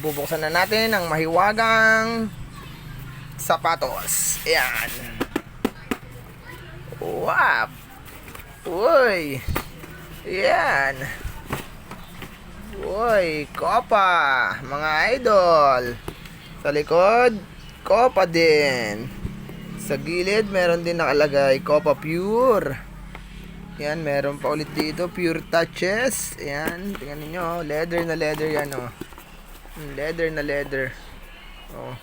Bubuksan na natin ang mahiwagang sapatos. Ayan. Wow. Uy. Ayan. Uy, kopa, mga idol. Sa likod, kopa din. Sa gilid, meron din nakalagay, kopa pure. Yan, meron pa ulit dito, pure touches. Yan, tingnan niyo, leather na leather yan, oh. Leather na leather. Oh.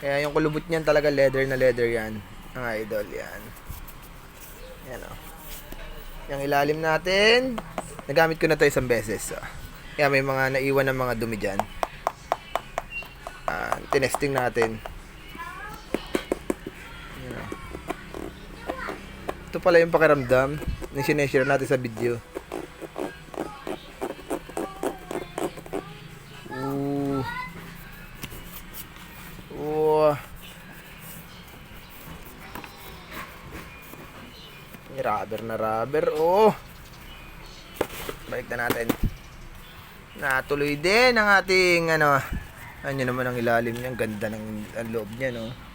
Kaya yung kulubot niyan talaga leather na leather yan. Mga idol, yan. Yan, oh. Yung ilalim natin, nagamit ko na to isang beses. Oh. Kaya may mga naiwan ng mga dumi dyan. Ah, tinesting natin. Yan, oh. Ito pala yung pakiramdam na sineshare natin sa video. Rubber na rubber. Oh. Balik na natin. Natuloy din ang ating ano. Ano naman ang ilalim niya. Ang ganda ng ang loob niya, no?